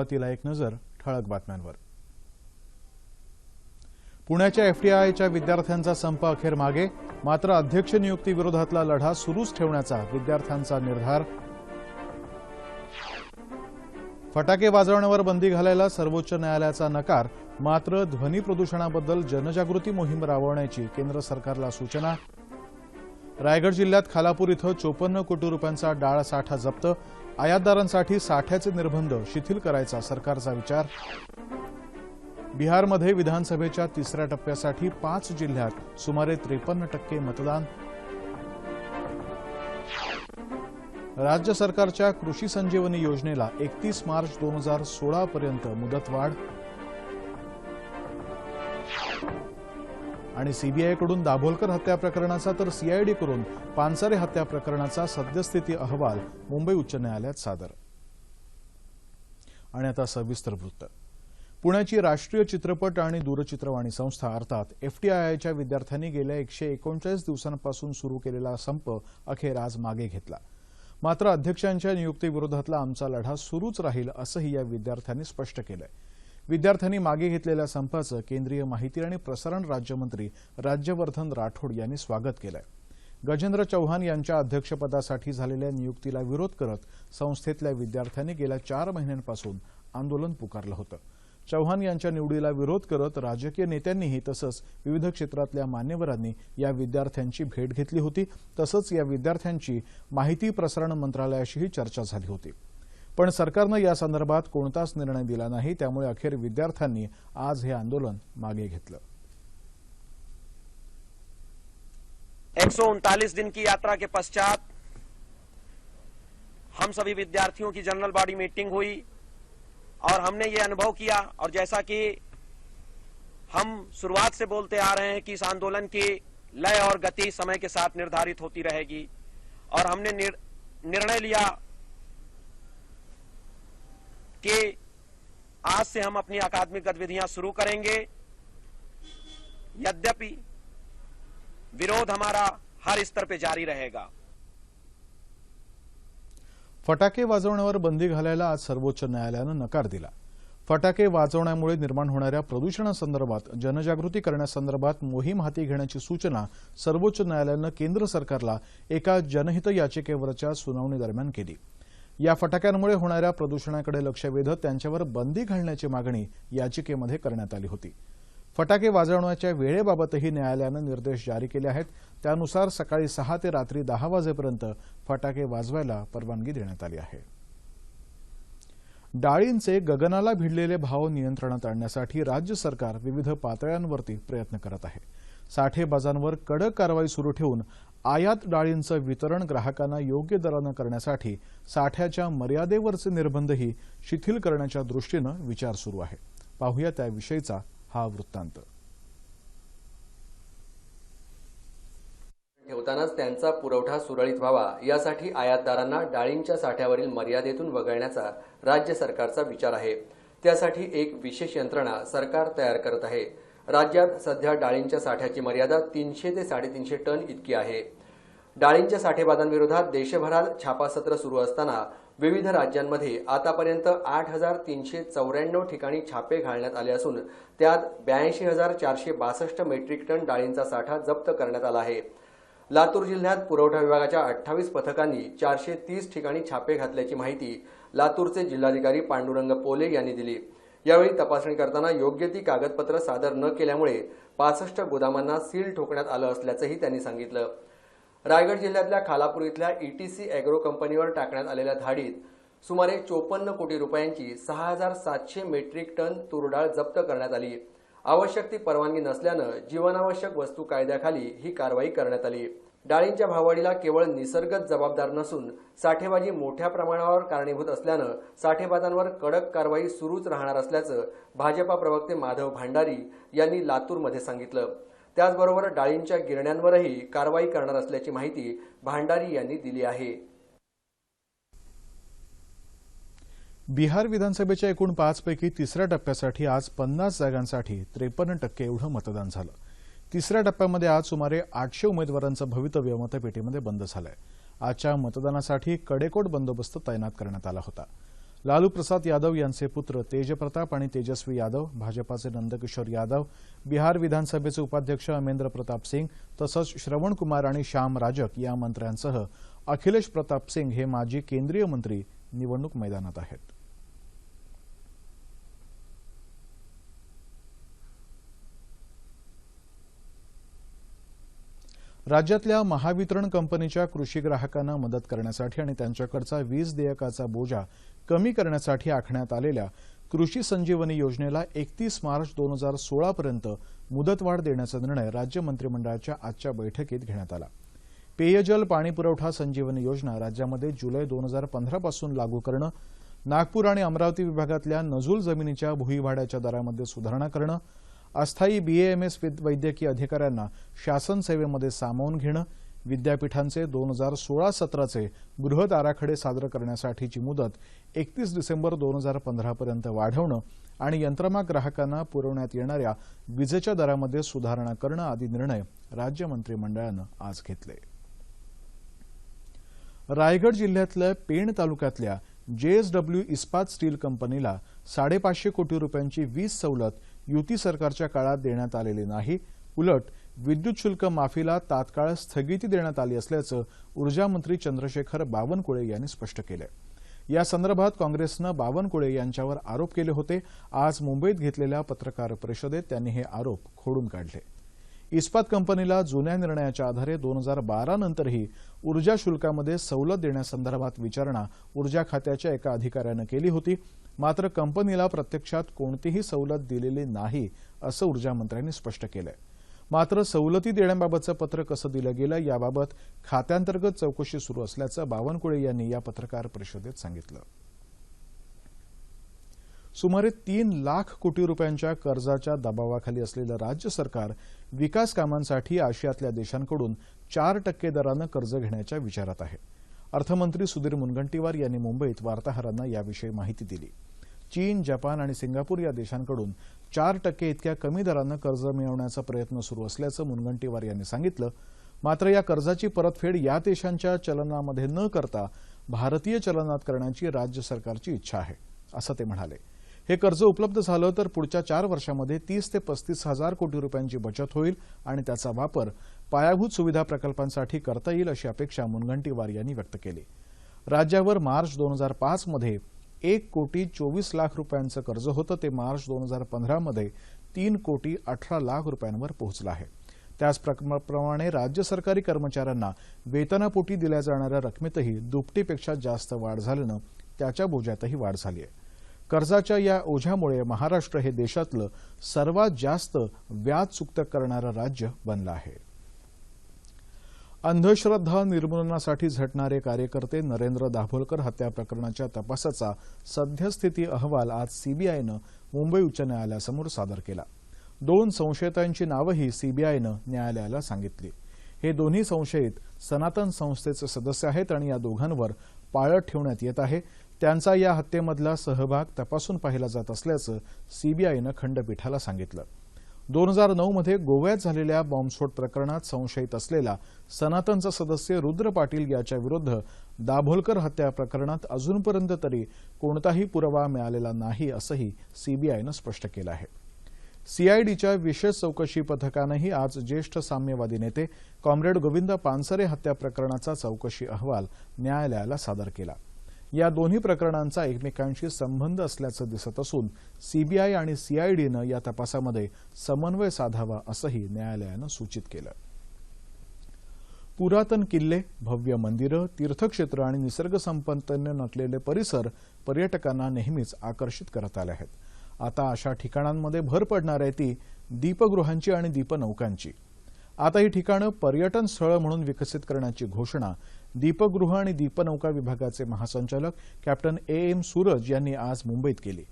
सुरुवातीला एक नजर ठळक बातम्यांवर. पुण्याच्या एफटीआयच्या विद्यार्थ्यांचा संप अखेर मागे मात्र अध्यक्ष नियुक्ती विरोधातला लढा सुरूच ठेवण्याचा विद्यार्थ्यांचा निर्धार. फटाके वाजवण्यावर बंदी घालायला सर्वोच्च न्यायालयाचा नकार मात्र ध्वनी प्रदूषणाबद्दल जनजागृती मोहीम राबवण्याची केंद्र सरकारला सूचना. रायगड जिल्ह्यात खालापूर इथं चोपन्न कोटी रुपयांचा डाळ साठा जप्त आयातदारांसाठी साठ्याचे निर्बंध शिथिल करायचा सरकारचा विचार. बिहारमध्ये विधानसभेच्या तिसऱ्या टप्प्यासाठी पाच जिल्ह्यात सुमारे त्रेपन्न टक्के मतदान. राज्य सरकारच्या कृषी संजीवनी योजनेला एकतीस मार्च दोन हजार सोळापर्यंत मुदतवाढ. आणि सीबीआयकडून दाभोलकर हत्या प्रकरणाचा तर सीआयडीकडून पानसरे हत्या प्रकरणाचा सद्यस्थिती अहवाल मुंबई उच्च न्यायालयात सादर. आणि आता सविस्तर वृत्त. पुण्याची राष्ट्रीय चित्रपट आणि दूरचित्रवाणी संस्था अर्थात एफटीआयआयच्या विद्यार्थ्यांनी गेल्या एकशे एकोणचाळीस दिवसांपासून सुरू केलेला संप अखेर आज मागे घेतला. मात्र अध्यक्षांच्या नियुक्तीविरोधातला आमचा लढा सुरूच राहील असंही या विद्यार्थ्यांनी स्पष्ट केलंय. विद्यार्थ्यांनी मागे घेतलेल्या संपाचं केंद्रीय माहिती आणि प्रसारण राज्यमंत्री राज्यवर्धन राठोड यांनी स्वागत केलंय. गजेंद्र चौहान यांच्या अध्यक्षपदासाठी झालेल्या नियुक्तीला विरोध करत संस्थेतल्या विद्यार्थ्यांनी गेल्या चार महिन्यांपासून आंदोलन पुकारलं होतं. चौहान यांच्या निवडीला विरोध करत राजकीय नेत्यांनीही तसंच विविध क्षेत्रातल्या मान्यवरांनी या विद्यार्थ्यांची भेट घेतली होती. तसंच या विद्यार्थ्यांची माहिती प्रसारण मंत्रालयाशीही चर्चा झाली होती. पण सरकारनं या संदर्भात कोणताच निर्णय दिला नाही. त्यामुळे अखेर विद्यार्थ्यांनी आज हे आंदोलन मागे घेतलं. एक दिन की यात्रा के पश्चात हम सभी विद्यार्थियों की जनरल बॉडी मीटिंग हुई और हमने ये अनुभव किया और जैसा कि हम शुरुआत से बोलते आ रहे हैं कि इस आंदोलन की लय और गति समय के साथ निर्धारित होती रहेगी और हमने निर, निर्णय लिया कि आज से हम अपनी अकादमिक गतिविधियाँ शुरू करेंगे। यद्यपि विरोध हमारा हर स्तर पे जारी रहेगा। फटाके वाजवण्यावर बंदी घालायला आज सर्वोच्च न्यायालयानं नकार दिला. फटाके वाजवण्यामुळे निर्माण होणाऱ्या प्रदूषणासंदर्भात, जनजागृती करण्यासंदर्भात मोहीम हाती घेण्याची सूचना सर्वोच्च न्यायालयानं केंद्र सरकारला एका जनहित याचिकेवरच्या सुनावणी केली. या फटाक्यांमुळे होणाऱ्या प्रदूषणाकडे लक्ष वेधत त्यांच्यावर बंदी घालण्याची मागणी याचिकेमध्ये करण्यात आली होती. फटाके वाजवण्याच्या वेळेबाबतही न्यायालयानं निर्देश जारी केले आहेत. त्यानुसार सकाळी सहा ते रात्री दहा वाजेपर्यंत फटाके वाजवायला परवानगी देण्यात आली आहे. डाळींचे गगनाला भिडलेले भाव नियंत्रणात आणण्यासाठी राज्य सरकार विविध पातळ्यांवरती प्रयत्न करत आहे. साठेबाजांवर कडक कारवाई सुरू ठेवून आयात डाळींचं वितरण ग्राहकांना योग्य दरानं करण्यासाठी साठ्याच्या मर्यादेवरचे निर्बंधही शिथिल करण्याच्या दृष्टीनं विचार सुरू आहे. पाहूया त्याविषयीचा हा वृत्तांत. ठेवतानाच त्यांचा पुरवठा सुरळीत व्हावा यासाठी आयातदारांना डाळींच्या साठ्यावरील मर्यादेतून वगळण्याचा राज्य सरकारचा विचार आहे. त्यासाठी एक विशेष यंत्रणा सरकार तयार करत आहे. राज्यात सध्या डाळींच्या साठ्याची मर्यादा तीनशे ते साडेतीनशे टन इतकी आहे. डाळींच्या साठेबाजांविरोधात देशभरात छापासत्र सुरू असताना विविध राज्यांमध्ये आतापर्यंत आठ हजार तीनशे चौऱ्याण्णव ठिकाणी छापे घालण्यात आले असून त्यात ब्याऐंशी हजार चारशे बासष्ट मेट्रिक टन डाळींचा साठा जप्त करण्यात आला आहे. लातूर जिल्ह्यात पुरवठा विभागाच्या अठ्ठावीस पथकांनी चारशे तीस ठिकाणी छापे घातल्याची माहिती लातूरचे जिल्हाधिकारी पांडुरंग पोले यांनी दिली. यावेळी तपासणी करताना योग्य ती कागदपत्र सादर न केल्यामुळे पासष्ट गोदामांना सील ठोकण्यात आलं असल्याचंही त्यांनी सांगितलं. रायगड जिल्ह्यातल्या खालापूर इथल्या ईटीसी अॅग्रो कंपनीवर टाकण्यात आलेल्या धाडीत सुमारे चोपन्न कोटी रुपयांची सहा हजार सातशे मेट्रिक टन तुरडाळ जप्त करण्यात आली. आवश्यक ती परवानगी नसल्यानं जीवनावश्यक वस्तू कायद्याखाली ही कारवाई करण्यात आली. डाळींच्या भाववाढीला केवळ निसर्गच जबाबदार नसून साठेबाजी मोठ्या प्रमाणावर कारणीभूत असल्यानं साठेबाजांवर कडक कारवाई सुरूच राहणार असल्याचं भाजपा प्रवक्ते माधव भांडारी यांनी लातूरमध्ये सांगितलं. त्याचबरोबर डाळींच्या गिरण्यांवरही कारवाई करणार असल्याची माहिती भांडारी यांनी दिली आहे. बिहार विधानसभेच्या एकूण पाचपैकी तिसऱ्या टप्प्यासाठी आज पन्नास जागांसाठी त्रेपन्न टक्के एवढं मतदान झालं. तिसऱ्या टप्प्यामध्ये आज सुमारे आठशे उमेदवारांचं भवितव्य मतपेटीमध्ये बंद झालंय. आजच्या मतदानासाठी कडेकोट बंदोबस्त तैनात करण्यात आला होता. लालू प्रसाद यादव यांचे पुत्र तेजप्रताप आणि तेजस्वी यादव भाजपाचे नंदकिशोर यादव बिहार विधानसभेचे उपाध्यक्ष अमेंद्र प्रताप सिंग तसंच श्रवण कुमार आणि श्याम राजक या मंत्र्यांसह अखिलेश प्रताप सिंग हे माजी केंद्रीय मंत्री निवडणूक मैदानात आहेत. राज्यातल्या महावितरण कंपनीच्या कृषी ग्राहकांना मदत करण्यासाठी आणि त्यांच्याकडचा वीज देयकाचा बोजा कमी करण्यासाठी आखण्यात आलेल्या कृषी संजीवनी योजनेला एकतीस मार्च दोन हजार सोळापर्यंत मुदतवाढ देण्याचा निर्णय राज्य मंत्रिमंडळाच्या आजच्या बैठकीत घेण्यात आला. पेयजल पाणी पुरवठा संजीवनी योजना राज्यामध्ये जुलै दोन हजार पंधरापासून लागू करणं नागपूर आणि अमरावती विभागातल्या नजूल जमिनीच्या भुईभाड्याच्या दरामध्ये सुधारणा करणं अस्थायी बीएएमएस वैद्यकीय अधिकाऱ्यांना शासन सेवेमध्ये सामावून घेणं विद्यापीठांचे दोन हजार सोळा सतराचे बृहद आराखडे सादर करण्यासाठीची मुदत एकतीस डिसेंबर दोन हजार पंधरापर्यंत वाढवणं आणि यंत्रमा ग्राहकांना पुरवण्यात येणाऱ्या विजेच्या दरामध्ये सुधारणा करणं आदी निर्णय राज्य मंत्रिमंडळानं आज घेतले. रायगड जिल्ह्यातल्या पेण तालुक्यातल्या जेएसडब्ल्यू इस्पात स्टील कंपनीला साडेपाचशे कोटी रुपयांची वीज सवलत युती सरकारच्या काळात देण्यात आलेली नाही. उलट विद्युत शुल्क माफीला तात्काळ स्थगिती देण्यात आली असल्याचं ऊर्जामंत्री चंद्रशेखर बावनकुळे यांनी स्पष्ट केलं या संदर्भात काँग्रेसनं बावनकुळे यांच्यावर आरोप केले होते. आज मुंबईत घेतलेल्या पत्रकार परिषदेत त्यांनी हे आरोप खोडून काढले. इस्पात कंपनीला जुन्या निर्णयाच्या आधारे दोन हजार बारा नंतरही ऊर्जा शुल्कामध्ये सवलत देण्यासंदर्भात विचारणा ऊर्जा खात्याच्या एका अधिकाऱ्यानं केली होती. मात्र कंपनीला प्रत्यक्षात कोणतीही सवलत दिलेली नाही असं ऊर्जामंत्र्यांनी स्पष्ट केलं मात्र सवलती देण्याबाबतचं पत्र कसं दिलं गेलं याबाबत खात्यांतर्गत चौकशी सुरू असल्याचं बावनकुळे यांनी या पत्रकार परिषदेत सांगितलं. सुमारे तीन लाख कोटी रुपयांच्या कर्जाच्या दबावाखाली असलेलं राज्य सरकार विकास कामांसाठी आशियातल्या देशांकडून चार टक्के दरानं कर्ज घेण्याच्या विचारात आहे. अर्थमंत्री सुधीर मुनगंटीवार यांनी मुंबईत वार्ताहरांना याविषयी माहिती दिली. चीन जपान आणि सिंगापूर या देशांकडून चार टक्के इतक्या कमी दरानं कर्ज मिळवण्याचा प्रयत्न सुरू असल्याचं मुनगंटीवार यांनी सांगितलं. मात्र या कर्जाची परतफेड या देशांच्या चलनामध्ये न करता भारतीय चलनात करण्याची राज्य सरकारची इच्छा आहे असं ते म्हणाले. हे कर्ज उपलब्ध झालं तर पुढच्या चार वर्षामध्ये तीस ते पस्तीस हजार कोटी रुपयांची बचत होईल आणि त्याचा वापर पायाभूत सुविधा प्रकल्पांसाठी करता येईल अशी अपेक्षा मुनगंटीवार यांनी व्यक्त केली. राज्यावर मार्च दोन हजार पाचमध्ये एक कोटी चोवीस लाख रुपयांचं कर्ज होतं ते मार्च दोन हजार पंधरामध्ये तीन कोटी अठरा लाख रुपयांवर पोहोचलं आहे. त्याचप्रमाणे राज्य सरकारी कर्मचाऱ्यांना वेतनापोटी दिल्या जाणाऱ्या रकमेतही दुपटीपेक्षा जास्त वाढ झाल्यानं त्याच्या बोजातही वाढ झाली आहे. कर्जाच्या या ओझ्यामुळे महाराष्ट्र हे देशातलं सर्वात जास्त व्याज चुकत करणारं राज्य बनलं आहे. अंधश्रद्धा निर्मूलनासाठी झटणारे कार्यकर्ते नरेंद्र दाभोलकर हत्या प्रकरणाच्या तपासाचा सद्यस्थिती अहवाल आज सीबीआयनं मुंबई उच्च न्यायालयासमोर सादर केला. दोन संशयितांची नावंही सीबीआयनं न्यायालयाला सांगितली. हे दोन्ही संशयित सनातन संस्थेचे सदस्य आहेत आणि या दोघांवर पाळत ठेवण्यात येत आहे. त्यांचा या हत्येमधला सहभाग तपासून पाहिला जात असल्याचं सीबीआयनं खंडपीठाला सांगितलं. दोन हजार नऊमध्ये गोव्यात झालेल्या बॉम्बस्फोट प्रकरणात संशयित असलेला सनातनचा सदस्य रुद्र पाटील याच्या विरुद्ध दाभोलकर हत्या प्रकरणात अजूनपर्यंत तरी कोणताही पुरावा मिळालेला नाही असंही सीबीआयनं स्पष्ट केलं आहे. सीआयडीच्या विशेष चौकशी पथकानंही आज ज्येष्ठ साम्यवादी नेते कॉम्रेड गोविंद पानसरे हत्या प्रकरणाचा चौकशी अहवाल न्यायालयाला सादर केला. या दोन्ही प्रकरणांचा एकमेकांशी संबंध असल्याचं दिसत असून सीबीआय आणि सीआयडीनं या तपासामध्ये समन्वय साधावा असंही न्यायालयानं सूचित केलं. पुरातन किल्ले भव्य मंदिरं तीर्थक्षेत्र आणि निसर्गसंपन्न नटलेले परिसर पर्यटकांना नेहमीच आकर्षित करत आले आहेत. आता अशा ठिकाणांमध्ये भर पडणार आहे ती दीपगृहांची आणि दीपनौकांची. आता ही ठिकाणं पर्यटन स्थळं म्हणून विकसित करण्याची घोषणा दीपगृह आणि दीपनौका विभागाचे महासंचालक कॅप्टन ए एम सूरज यांनी आज मुंबईत केली.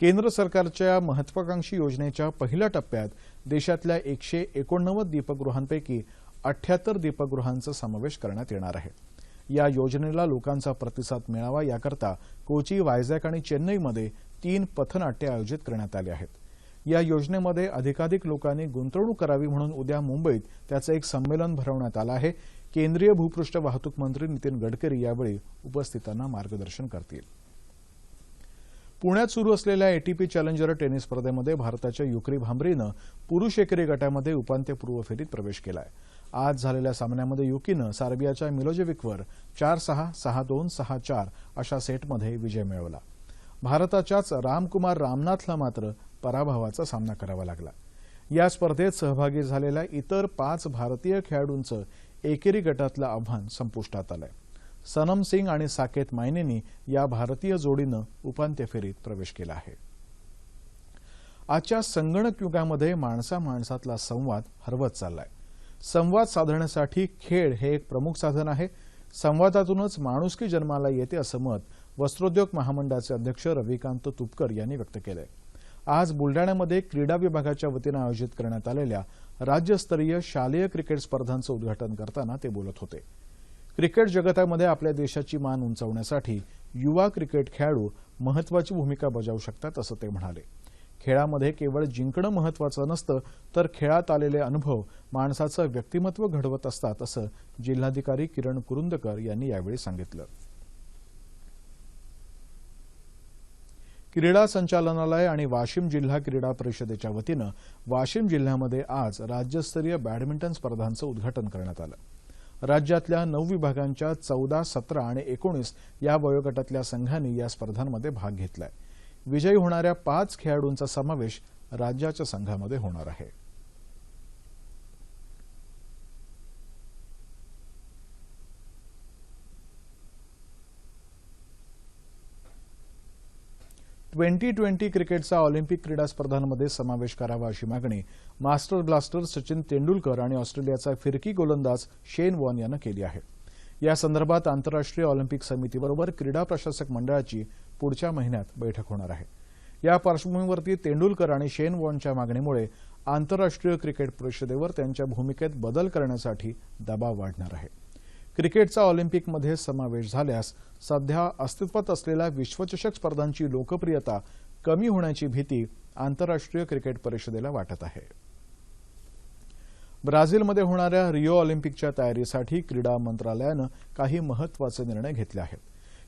केंद्र सरकारच्या महत्वाकांक्षी योजनेच्या पहिल्या टप्प्यात देशातल्या एकशे एकोणनव्वद दीपगृहांपैकी अठ्याहत्तर दीपगृहांचा समावेश करण्यात येणार आहे. या योजनेला लोकांचा प्रतिसाद मिळावा याकरता कोची वायझॅक आणि चेन्नईमध्ये तीन पथनाट्य आयोजित करण्यात आली आहेत. या योजनेमध्ये अधिकाधिक लोकांनी गुंतवणूक करावी म्हणून उद्या मुंबईत त्याचं एक संमेलन भरवण्यात आलं आहे. केंद्रीय भूपृष्ठ वाहतूक मंत्री नितीन गडकरी यावेळी उपस्थितांना मार्गदर्शन करतील. पुण्यात सुरू असलेल्या एटीपी चॅलेंजर टेनिस स्पर्धेमध्ये भारताच्या युक्री भांबरीनं पुरुष एकेरी गटामध्ये उपांत्यपूर्व फेरीत प्रवेश केलाय. आज झालेल्या सामन्यामध्ये युकीनं सार्बियाच्या मिलोजेविकवर चार सहा सहा दोन सहा चार अशा सेटमध्ये विजय मिळवला. भारताच्याच रामकुमार रामनाथला मात्र पराभवाचा सामना करावा लागला. या स्पर्धेत सहभागी झालेल्या इतर पाच भारतीय खेळाडूंचं एकेरी गटातलं आव्हान संपुष्टात आलंय. सनम सिंग आणि साकेत मायनेनी या भारतीय जोडीनं उपांत्य फेरीत प्रवेश केला आहे. आजच्या संगणक युगामध्ये माणसा माणसातला संवाद हरवत चाललाय. संवाद साधण्यासाठी खेळ हे एक प्रमुख साधन आहे. संवादातूनच माणुसकी जन्माला येते असं मत वस्त्रोद्योग महामंडळाचे अध्यक्ष रविकांत तुपकर यांनी व्यक्त केलंय. आज बुलडाण्यामध्ये क्रीडा विभागाच्या वतीनं आयोजित करण्यात आलेल्या राज्यस्तरीय शालेय क्रिकेट स्पर्धांचं उद्घाटन करताना ते बोलत होते. क्रिकेट जगतामध्ये आपल्या देशाची मान उंचावण्यासाठी युवा क्रिकेट खेळाडू महत्वाची भूमिका बजावू शकतात असं ते म्हणाले. खेळामध्ये केवळ जिंकणं महत्वाचं नसतं तर खेळात आलेले अनुभव माणसाचं व्यक्तिमत्व घडवत असतात असं जिल्हाधिकारी किरण कुरुंदकर यांनी यावेळी सांगितलं. क्रीडा संचालनालय आणि वाशिम जिल्हा क्रीडा परिषदेच्या वतीनं वाशिम जिल्ह्यामध्ये आज राज्यस्तरीय बॅडमिंटन स्पर्धांचं उद्घाटन करण्यात आलं. राज्यातल्या नऊ विभागांच्या चौदा सतरा आणि एकोणीस या वयोगटातल्या संघांनी या स्पर्धांमध्ये भाग घेतलाय. विजयी होणाऱ्या पाच खेळाडूंचा समावेश राज्याच्या संघामध्ये होणार आहे. ट्वेंटी ट्वेंटी क्रिकेटचा ऑलिम्पिक क्रीडा स्पर्धांमध्ये समावेश करावा अशी मागणी मास्टर ब्लास्टर सचिन तेंडुलकर आणि ऑस्ट्रेलियाचा फिरकी गोलंदाज शेन वॉन यानं केली आहे. या संदर्भात आंतरराष्ट्रीय ऑलिम्पिक समितीबरोबर क्रीडा प्रशासक मंडळाची पुढच्या महिन्यात बैठक होणार आहे. या पार्श्वभूमीवरती तेंडुलकर आणि शेन वॉनच्या मागणीमुळे आंतरराष्ट्रीय क्रिकेट परिषदेवर त्यांच्या भूमिकेत बदल करण्यासाठी दबाव वाढणार आहे. क्रिकेटचा ऑलिम्पिकमध्ये समावेश झाल्यास सध्या अस्तित्वात असलेल्या विश्वचषक स्पर्धांची लोकप्रियता कमी होण्याची भीती आंतरराष्ट्रीय क्रिकेट परिषदेला वाटत आहे. ब्राझीलमध्ये होणाऱ्या रिओ ऑलिम्पिकच्या तयारीसाठी क्रीडा मंत्रालयानं काही महत्त्वाचे निर्णय घेतले आहेत.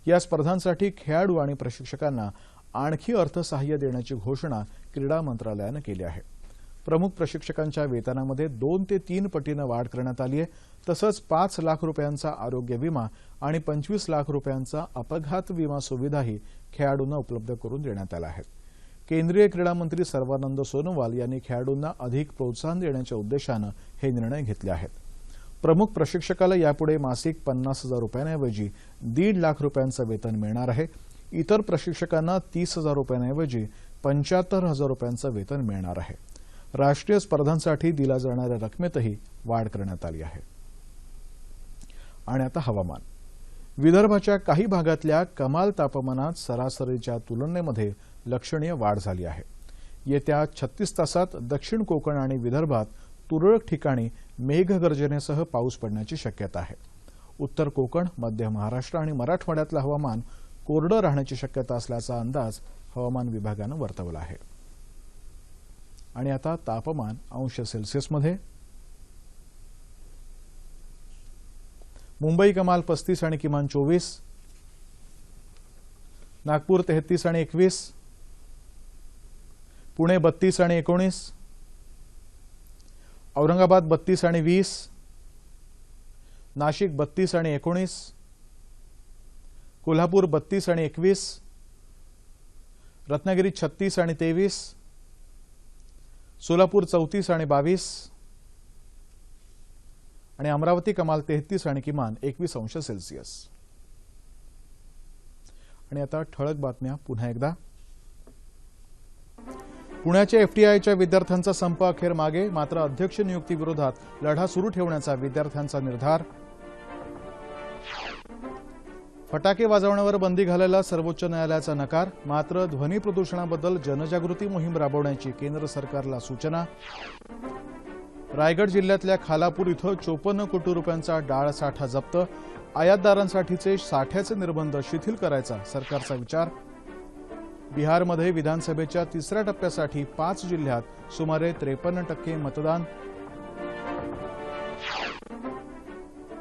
या स्पर्धांसाठी खेळाडू आणि प्रशिक्षकांना आणखी अर्थसहाय्य देण्याची घोषणा क्रीडा मंत्रालयानं केली आहे. प्रमुख प्रशिक्षकांच्या वेतनामध्ये दोन ते तीन पटीनं वाढ करण्यात आली आहे. तसंच पाच लाख रुपयांचा आरोग्य विमा आणि पंचवीस लाख रुपयांचा अपघात विमा सुविधाही खेळाडूंना उपलब्ध करून देण्यात आल्या आहेत. केंद्रीय क्रीडा मंत्री सर्वानंद सोनोवाल यांनी खेळाडूंना अधिक प्रोत्साहन देण्याच्या उद्देशानं हे निर्णय घेतले आहेत. प्रमुख प्रशिक्षकाला यापुढे मासिक पन्नास हजार रुपयांऐवजी दीड लाख रुपयांचं वेतन मिळणार आहे. इतर प्रशिक्षकांना तीस हजार रुपयांऐवजी पंच्याहत्तर हजार रुपयांचं वेतन मिळणार आहे. राष्ट्रीय स्पर्धांसाठी दिल्या जाणाऱ्या रकमेतही वाढ करण्यात आली आहे. आणि आता हवामान. विदर्भाच्या काही भागातल्या कमाल तापमानात सरासरीच्या तुलनेमध्ये लक्षणीय वाढ झाली आहे. येत्या छत्तीस तासात दक्षिण कोकण आणि विदर्भात तुरळक ठिकाणी मेघगर्जनेसह पाऊस पडण्याची शक्यता आहे. उत्तर कोकण मध्य महाराष्ट्र आणि मराठवाड्यातलं हवामान कोरडं राहण्याची शक्यता असल्याचा अंदाज हवामान विभागानं वर्तवला आहे. आणि आता तापमान अंश सेल्सिअसमध्ये मुंबई कमाल पस्तीस आणि किमान चोवीस. नागपूर तेहतीस आणि एकवीस. पुणे बत्तीस आणि एकोणीस. औरंगाबाद बत्तीस आणि वीस. नाशिक बत्तीस आणि एकोणीस. कोल्हापूर बत्तीस आणि एकवीस. रत्नागिरी छत्तीस आणि तेवीस. सोलापूर चौतीस आणि बावीस. आणि अमरावती कमाल तेहतीस आणि किमान एकवीस अंश सेल्सिअस. आणि आता ठळक बातम्या पुन्हा एकदा. पुण्याच्या एफटीआयच्या विद्यार्थ्यांचा संप अखेर मागे मात्र अध्यक्ष नियुक्तीविरोधात लढा सुरू ठेवण्याचा विद्यार्थ्यांचा निर्धार. फटाके वाजवण्यावर बंदी घालायला सर्वोच्च न्यायालयाचा नकार मात्र ध्वनी प्रदूषणाबद्दल जनजागृती मोहीम राबवण्याची केंद्र सरकारला सूचना. रायगड जिल्ह्यातल्या खालापूर इथं चोपन्न कोटी रुपयांचा डाळ साठा जप्त. आयातदारांसाठीचे साठ्याचे निर्बंध शिथिल करायचा सरकारचा विचार. बिहारमध्ये विधानसभेच्या तिसऱ्या टप्प्यासाठी पाच जिल्ह्यात सुमारे त्रेपन्न टक्के मतदान.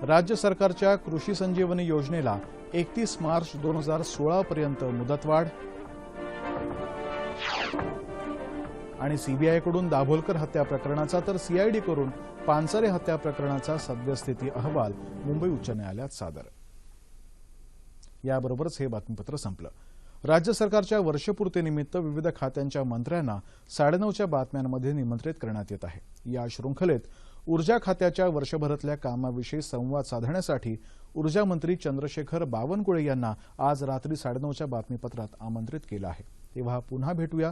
राज्य सरकारच्या कृषी संजीवनी योजनेला एकतीस मार्च दोन हजार सोळापर्यंत मुदतवाढ. आणि सीबीआयकडून दाभोलकर हत्या प्रकरणाचा तर सीआयडीकडून पानसरे हत्या प्रकरणाचा सद्यस्थिती अहवाल मुंबई उच्च न्यायालयात सादर. याबरोबरच हे बातमीपत्र संपलं. राज्य सरकारच्या वर्षपूर्तीनिमित्त विविध खात्यांच्या मंत्र्यांना साडेनऊच्या बातम्यांमध्ये निमंत्रित करण्यात येत आहे. या शृंखलेत ऊर्जा खात्याच्या वर्षभरातल्या कामाविषयी संवाद साधण्यासाठी ऊर्जा मंत्री चंद्रशेखर बावनकुळे यांना आज रात्री साडेनऊच्या बातमीपत्रात आमंत्रित केलं आहे. तेव्हा पुन्हा भेटूया